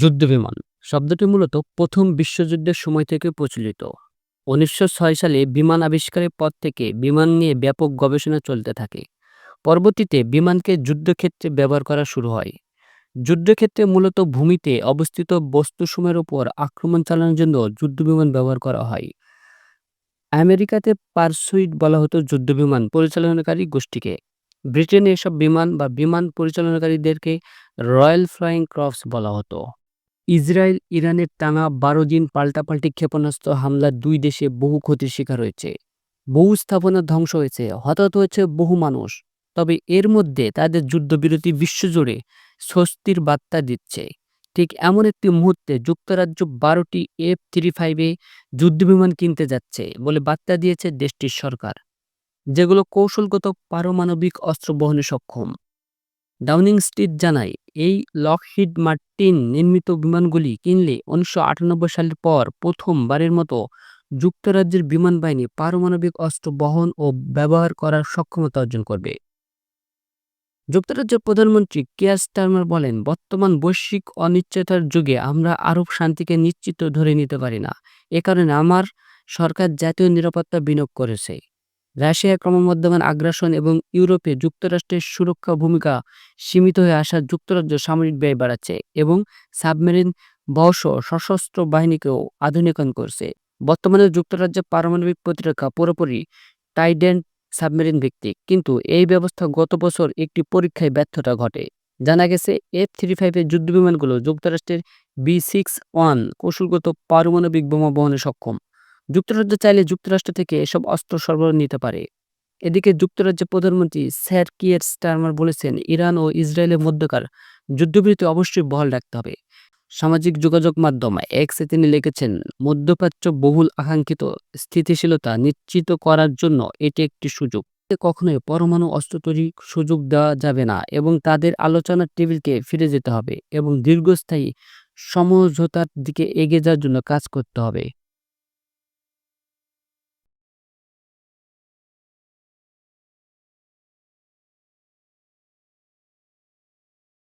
যুদ্ধবিমান। শব্দটি মূলত প্রথম বিশ্বযুদ্ধের সময় থেকে প্রচলিত। উনিশশো ছয় সালে বিমান আবিষ্কারের পর থেকে বিমান নিয়ে ব্যাপক গবেষণা চলতে থাকে। পরবর্তীতে বিমানকে যুদ্ধক্ষেত্রে ব্যবহার করা শুরু হয়। যুদ্ধক্ষেত্রে মূলত ভূমিতে অবস্থিত বস্তুসমূহের উপর আক্রমণ চালানোর জন্য যুদ্ধবিমান ব্যবহার করা হয়। আমেরিকাতে পারসুইট বলা হতো যুদ্ধবিমান পরিচালনাকারী গোষ্ঠীকে। ব্রিটেনে এসব বিমান বা বিমান পরিচালনাকারীদেরকে রয়্যাল ফ্লাইং ক্রপস বলা হতো। ইসরায়েল, ইরানের টানা বারো দিন পাল্টাপাল্টি ক্ষেপণাস্ত্র হামলায় দুই দেশে বহু ক্ষতির শিকার হয়েছে। বহু স্থাপনা ধ্বংস হয়েছে, হতাহত হয়েছে বহু মানুষ। তবে এর মধ্যে তাদের যুদ্ধবিরতি বিশ্বজুড়ে স্বস্তির বার্তা দিচ্ছে। ঠিক এমন একটি মুহূর্তে যুক্তরাজ্য বারোটি এফ থ্রি ফাইভে যুদ্ধবিমান কিনতে যাচ্ছে বলে বার্তা দিয়েছে দেশটির সরকার, যেগুলো কৌশলগত পারমাণবিক অস্ত্র বহনে সক্ষম। ডাউনিং স্ট্রিট জানায় এই লকহিড মার্টিন নির্মিত বিমানগুলি কিনলে উনিশশো আটানব্বই সালের পর প্রথমবারের মতো যুক্তরাজ্যের বিমান বাহিনী পারমাণবিক অস্ত্র বহন ও ব্যবহার করার সক্ষমতা অর্জন করবে। যুক্তরাজ্যের প্রধানমন্ত্রী কেয়ার স্টারমার বলেন, বর্তমান বৈশ্বিক অনিশ্চয়তার যুগে আমরা আরব শান্তিকে নিশ্চিত ধরে নিতে পারি না। এ কারণে আমার সরকার জাতীয় নিরাপত্তা বিনিয়োগ করেছে। রাশিয়া ক্রমবর্ধমান আগ্রাসন এবং ইউরোপে যুক্তরাষ্ট্রের সুরক্ষা ভূমিকা সীমিত হয়ে আসা যুক্তরাজ্য সামরিক ব্যয় বাড়াচ্ছে এবং সাবমেরিন বর্ষ সশস্ত্র বাহিনীকেও আধুনিকায়ন করছে। বর্তমানে যুক্তরাজ্যের পারমাণবিক প্রতিরক্ষা পুরোপুরি টাইডেন্ট সাবমেরিন ভিত্তিক, কিন্তু এই ব্যবস্থা গত বছর একটি পরীক্ষায় ব্যর্থতা ঘটে। জানা গেছে, এফ থ্রি ফাইভের যুদ্ধবিমানগুলো যুক্তরাষ্ট্রের বি সিক্স ওয়ান কৌশলগত পারমাণবিক বোমা বহনে সক্ষম। যুক্তরাজ্য চাইলে যুক্তরাষ্ট্র থেকে এসব অস্ত্র সরবরাহ নিতে পারে। এদিকে যুক্তরাজ্যের প্রধানমন্ত্রী স্যার কিয়ের স্টারমার বলেছেন, ইরান ও ইসরায়েলের মধ্যকার যুদ্ধবিরতি অবশ্যই বহাল রাখতে হবে। সামাজিক যোগাযোগ মাধ্যম এক্সে তিনি লিখেছেন, মধ্যপ্রাচ্য বহুল আকাঙ্ক্ষিত স্থিতিশীলতা নিশ্চিত করার জন্য এটি একটি সুযোগ। কখনোই পরমাণু অস্ত্র তৈরির সুযোগ দেওয়া যাবে না এবং তাদের আলোচনার টেবিলকে ফিরে যেতে হবে এবং দীর্ঘস্থায়ী সমঝোতার দিকে এগিয়ে যাওয়ার জন্য কাজ করতে হবে।